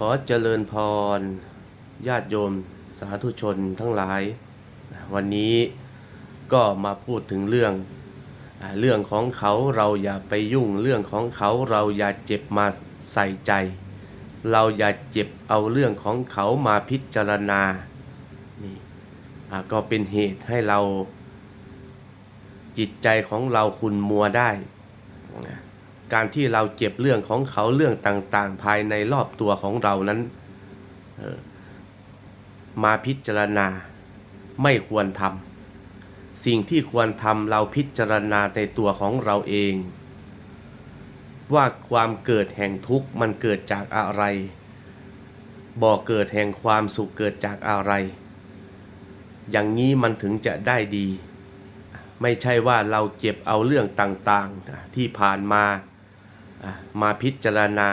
ขอเจริญพร ญาติโยมสาธุชนทั้งหลาย วันนี้ก็มาพูดถึงเรื่อง เรื่องของเขาเราอย่าไปยุ่งเรื่องของเขาเราอย่าเจ็บมาใส่ใจ เราอย่าเจ็บเอาเรื่องของเขามาพิจารณานี่ก็เป็นเหตุให้เราจิตใจของเราคุณมัวได้ การที่เราเจ็บเรื่องของเขาเรื่องต่างๆ ภายในรอบตัวของเรานั้น มาพิจารณาไม่ควรทำสิ่งที่ควรทำเราพิจารณาในตัวของเราเอง ว่าความเกิดแห่งทุกข์มันเกิดจากอะไร บ่อเกิดแห่งความสุขเกิดจากอะไร อย่างนี้มันถึงจะได้ดีไม่ใช่ว่าเราเก็บเอาเรื่องต่างๆ ที่ผ่านมา มาพิจารณา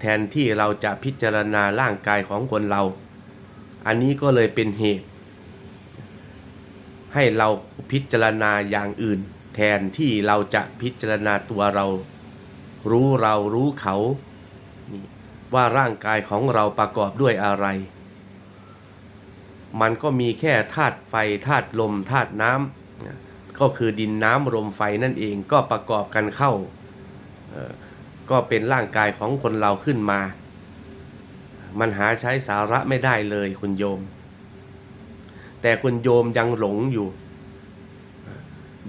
แทนที่เราจะพิจารณาร่างกายของคนเรา อันนี้ก็เลยเป็นเหตุ ให้เราพิจารณาอย่างอื่น แทนที่เราจะพิจารณาตัวเรา รู้เรารู้เขาว่าร่างกายของเราประกอบด้วยอะไร มันก็มีแค่ธาตุไฟธาตุลมธาตุน้ำก็คือดินน้ำลมไฟนั่นเองก็ประกอบกันเข้า ก็เป็นร่างกายของคนเราขึ้นมา มันหาใช้สาระไม่ได้เลยคุณโยม แต่คุณโยมยังหลงอยู่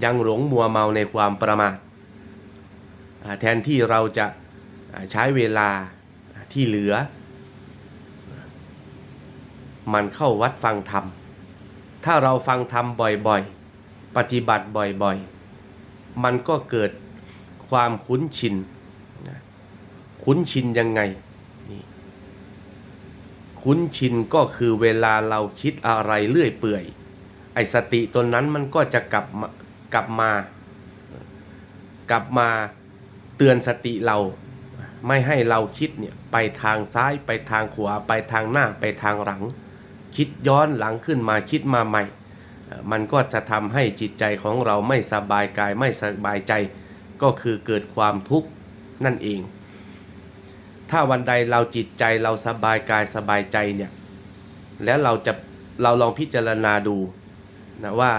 ยังหลงมัวเมาในความประมาทแทนที่เราจะใช้เวลาที่เหลือ มันเข้าวัดฟังธรรม ถ้าเราฟังธรรมบ่อยๆ ปฏิบัติบ่อยๆ มันก็เกิด ความคุ้นชินนะคุ้นชินยังไงนี่คุ้นชินก็คือเวลาเราคิดอะไรเรื่อยเปื่อย ไอ้สติตัวนั้นมันก็จะกลับมากลับมา กลับมาเตือนสติเรา ไม่ให้เราคิดเนี่ยไปทางซ้ายไปทางขวาไปทางหน้าไปทางหลัง คิดย้อนหลังขึ้นมาคิดมาใหม่ มันก็จะทำให้จิตใจของเราไม่สบายกายไม่สบายใจ ก็คือเกิดความทุกข์นั่นเอง ถ้าวันใดเราจิตใจเราสบายกายสบายใจเนี่ยแล้วเราจะเราลองพิจารณาดูนะว่า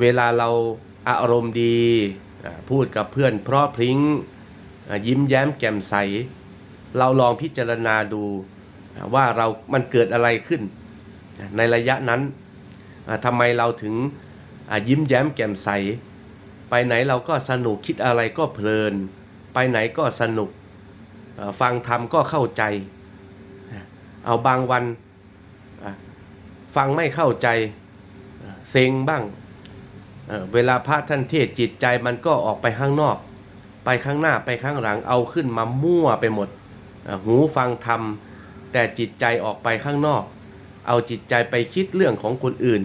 เวลาเราอารมณ์ดีพูดกับเพื่อนเพราะพริ้งยิ้มแย้มแจ่มใส เราลองพิจารณาดูว่าเรามันเกิดอะไรขึ้น ในระยะนั้นทำไมเราถึงยิ้มแย้มแจ่มใส ไปไหนเราก็สนุกคิดอะไรก็เพลิน ไปไหนก็สนุกฟังธรรมก็เข้าใจ เอาบางวันฟังไม่เข้าใจเซ็งบ้างเเวลาพระท่านเทศจิตใจมันก็ออกไปข้างนอก ไปข้างหน้าไปข้างหลังเอาขึ้นมามั่วไปหมดหูฟังธรรม แต่จิตใจออกไปข้างนอก เอาจิตใจไปคิดเรื่องของคนอื่น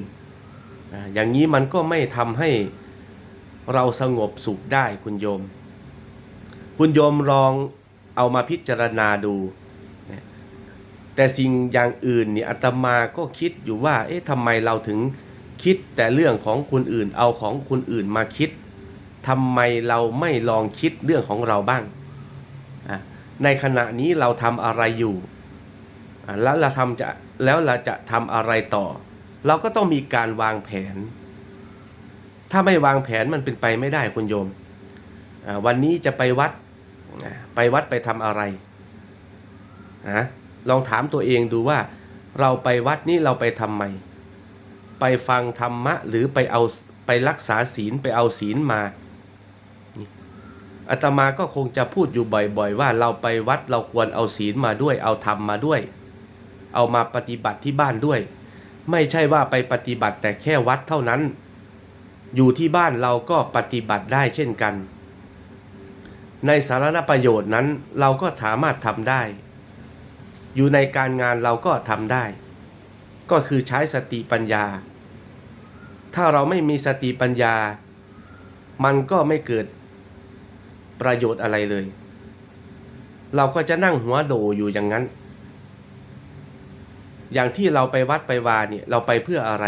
อ่าอย่างนี้มันก็ไม่ทำให้ เราสงบสุขได้คุณโยม คุณโยมลองเอามาพิจารณาดู แต่สิ่งอย่างอื่นเนี่ยอาตมาก็คิดอยู่ว่า เอ๊ะทำไมเราถึงคิดแต่เรื่องของคนอื่น เอาของคนอื่นมาคิดทำไมเราไม่ลองคิดเรื่องของเราบ้าง ในขณะนี้เราทำอะไรอยู่ แล้วเราทำจะแล้วเราจะทำอะไรต่อ เราก็ต้องมีการวางแผน ถ้าไม่วางแผนมันเป็นไปไม่ได้คุณโยม วันนี้จะไปวัด ไปวัดไปทำอะไรอะลองถามตัวเองดูว่าเราไปวัดนี้เราไปทำไม ไปฟังธรรมะ หรือไปเอาไปรักษาศีลไปเอาศีลมาอาตมาก็คงจะพูดอยู่บ่อย ๆ ว่าเราไปวัดเราควรเอาศีลมาด้วย เอาธรรมมาด้วย เอามาปฏิบัติที่บ้านด้วย ไม่ใช่ว่าไปปฏิบัติแต่แค่วัดเท่านั้น อยู่ที่บ้านเราก็ปฏิบัติได้เช่นกัน ในสาระประโยชน์นั้นเราก็สามารถทำได้ อยู่ในการงานเราก็ทำได้ ก็คือใช้สติปัญญา ถ้าเราไม่มีสติปัญญา มันก็ไม่เกิดประโยชน์อะไรเลย เราก็จะนั่งหัวโดอยู่อย่างนั้น อย่างที่เราไปวัดไปวาเนี่ยเราไปเพื่ออะไร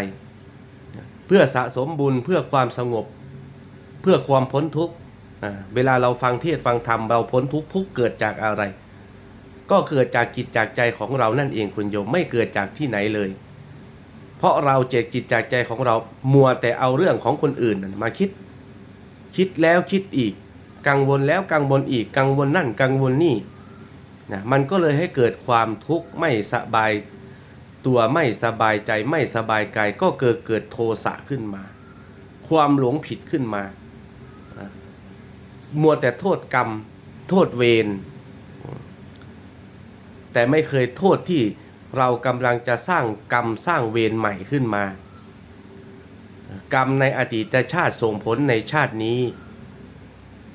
เพื่อสะสมบุญเพื่อความสงบ เพื่อความพ้นทุกข์เวลาเราฟังเทศฟังธรรมเราพ้นทุกข์ทุกเกิดจากอะไร ก็เกิดจากจิตจากใจของเรานั่นเองคุณโยมไม่เกิดจากที่ไหนเลย เพราะเราเจตจิตจากใจของเรามัวแต่เอาเรื่องของคนอื่นมาคิด คิดแล้วคิดอีก กังวลแล้วกังวลอีกกังวลนั่นกังวลนี่นะมันก็เลยให้เกิดความทุกข์ไม่สบาย ตัวไม่สบายใจไม่สบายกายก็เกิดเกิดโทสะขึ้นมา ความหลงผิดขึ้นมามัวแต่โทษกรรม โทษเวรแต่ไม่เคยโทษที่เรากำลังจะสร้างกรรมสร้างเวรใหม่ขึ้นมา กรรมในอดีตชาติส่งผลในชาตินี้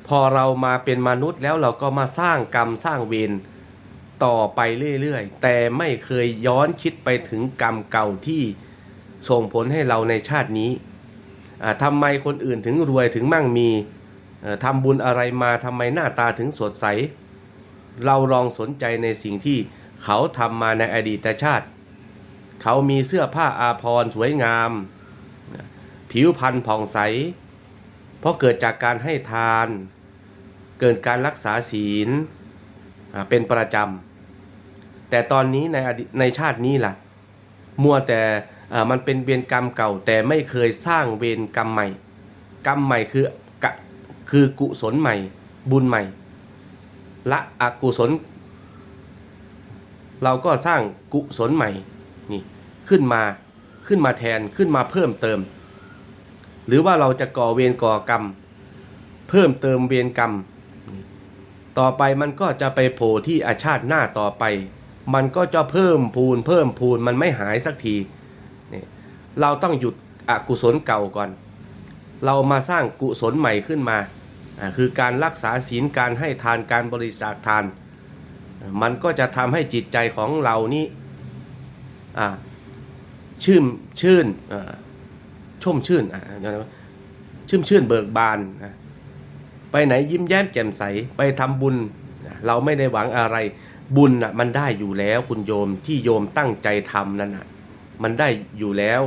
พอเรามาเป็นมนุษย์แล้วเราก็มาสร้างกรรมสร้างเวร ต่อไปเรื่อยๆ แต่ไม่เคยย้อนคิดไปถึงกรรมเก่าที่ส่งผลให้เราในชาตินี้ทำไมคนอื่นถึงรวยถึงมั่งมีทำบุญอะไรมาทำไมหน้าตาถึงสดใส เราลองสนใจในสิ่งที่เขาทำมาในอดีตชาติ เขามีเสื้อผ้าอาภรณ์สวยงาม ผิวพรรณผ่องใส เพราะเกิดจากการให้ทาน เกิดการรักษาศีลเป็นประจำ แต่ตอนนี้ในในชาตินี้ล่ะ มัวแต่มันเป็นเวรกรรมเก่า แต่ไม่เคยสร้างเวรกรรมใหม่ กรรมใหม่คือกคือกุศลใหม่ บุญใหม่ ละอกุศล เราก็สร้างกุศลใหม่นี่ขึ้นมาขึ้นมาแทนขึ้นมาเพิ่มเติม หรือว่าเราจะก่อเวรก่อกรรม เพิ่มเติมเวรกรรม ต่อไปมันก็จะไปโผล่ที่อาชาติหน้าต่อไป มันก็จะเพิ่มพูน เพิ่มพูนมันไม่หายสักทีนี่เราต้องหยุดอกุศลเก่าก่อน เรามาสร้างกุศลใหม่ขึ้นมา คือการรักษาศีลการให้ทานการบริจาคทาน มันก็จะทำให้จิตใจของเรานี่ชื่นชื่นอ่าชุ่มชื่นชื่มชื่นเบิกบาน ไปไหนยิ้มแย้มแจ่มใสไปทำบุญ เราไม่ได้หวังอะไร บุญน่ะมันได้อยู่แล้วคุณโยมที่โยมตั้งใจทำนั่นน่ะมันได้อยู่แล้ว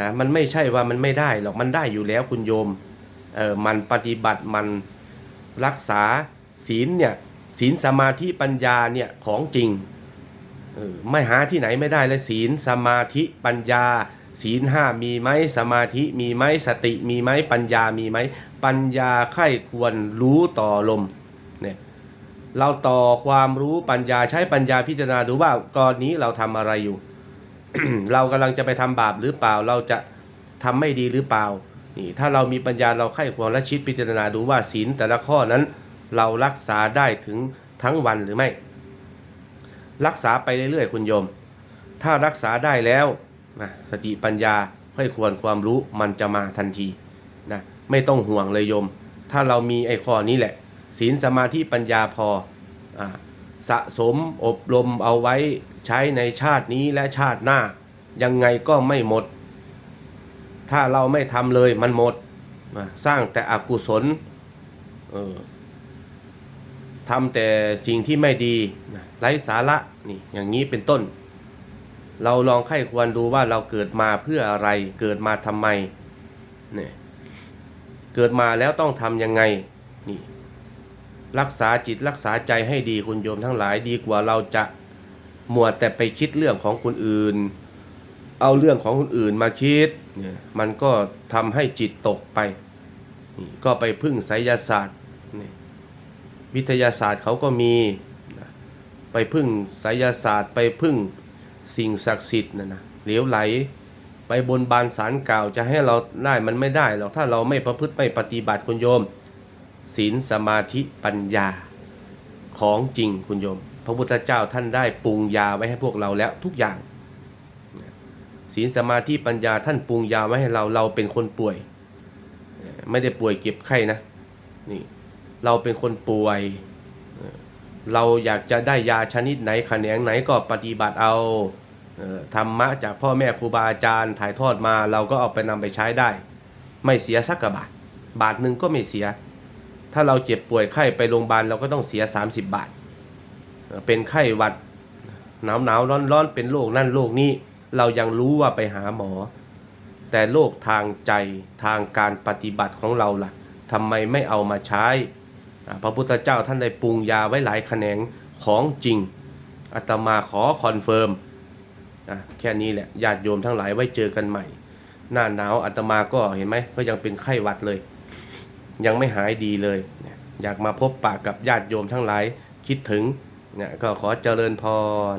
นะมันไม่ใช่ว่ามันไม่ได้หรอกมันได้อยู่แล้วคุณโยมเออมันปฏิบัติมันรักษาศีลเนี่ยศีลสมาธิปัญญาเนี่ยของจริงเออไม่หาที่ไหนไม่ได้เลยศีลสมาธิปัญญา ศีลห้ามีไหมสมาธิมีไหมสติมีไหมปัญญามีไหมปัญญาไข้ควรรู้ต่อลม เราต่อความรู้ปัญญาใช้ปัญญาพิจารณาดูว่าก่อนนี้เราทำอะไรอยู่ เรากำลังจะไปทำบาปหรือเปล่า เราจะทำไม่ดีหรือเปล่า นี่ถ้าเรามีปัญญาเราไข้ควรและชิดพิจารณาดูว่าศีลแต่ละข้อนั้น เรารักษาได้ถึงทั้งวันหรือไม่ รักษาไปเรื่อยๆคุณโยม ถ้ารักษาได้แล้วนะสติปัญญาค่อยควรความรู้มันจะมาทันทีนะไม่ต้องห่วงเลยโยม ถ้าเรามีไอ้ข้อนี้แหละ ศีลสมาธิปัญญาพออสะสมอบรมเอาไว้ใช้ในชาตินี้และชาติหน้า ยังไงก็ไม่หมด ถ้าเราไม่ทำเลยมันหมด สร้างแต่อกุศลออทำแต่สิ่งที่ไม่ดีไร้สาระนี่อย่างนี้เป็นต้น เราลองไข้ควรดูว่าเราเกิดมาเพื่ออะไร เกิดมาทำไมเนี่ยเกิดมาแล้วต้องทำยังไงนี่ รักษาจิตรักษาใจให้ดีคุณโยมทั้งหลายดีกว่าเราจะมัวแต่ไปคิดเรื่องของคนอื่น เอาเรื่องของคนอื่นมาคิดเนี่ยมันก็ทำให้จิตตกไปนี่ก็ไปพึ่งไสยศาสตร์นี่วิทยาศาสตร์เขาก็มี ไปพึ่งไสยศาสตร์ไปพึ่งสิ่งศักดิ์สิทธิ์นะนะเหลวไหล ไปบนบานสารกล่าวจะให้เราได้มันไม่ได้หรอกถ้าเราไม่ประพฤติไม่ปฏิบัติคุณโยม ศีลสมาธิปัญญาของจริงคุณโยม พระพุทธเจ้าท่านได้ปรุงยาไว้ให้พวกเราแล้วทุกอย่าง ศีลสมาธิปัญญาท่านปรุงยาไว้ให้เราเราเป็นคนป่วย ไม่ได้ป่วยเก็บไข้นะนี่เราเป็นคนป่วย เราอยากจะได้ยาชนิดไหนแขนงไหนก็ปฏิบัติเอาธรรมะจากพ่อแม่ครูบาอาจารย์ถ่ายทอดมาเราก็เอาไปนำไปใช้ได้ ไม่เสียสักกะบาท บาทหนึ่งก็ไม่เสีย ถ้าเราเจ็บป่วยไข้ไปโรงพยาบาลเราก็ต้องเสีย 30 บาทเอ่อเป็นไข้หวัดหนาวหนาวร้อนร้อนเป็นโรคนั่นโรคนี้ เรายังรู้ว่าไปหาหมอ แต่โรคทางใจทางการปฏิบัติของเราล่ะทำไมไม่เอามาใช้อ่าพระพุทธเจ้าท่านได้ปรุงยาไว้หลายแขนงของจริงอาตมาขอคอนเฟิร์มแค่นี้แหละญาติโยมทั้งหลายไว้เจอกันใหม่ หน้าหนาวอาตมาก็เห็นไหมก็ยังเป็นไข้หวัดเลย ยังไม่หายดีเลย อยากมาพบปะกับญาติโยมทั้งหลายคิดถึงเนี่ยก็ขอเจริญพร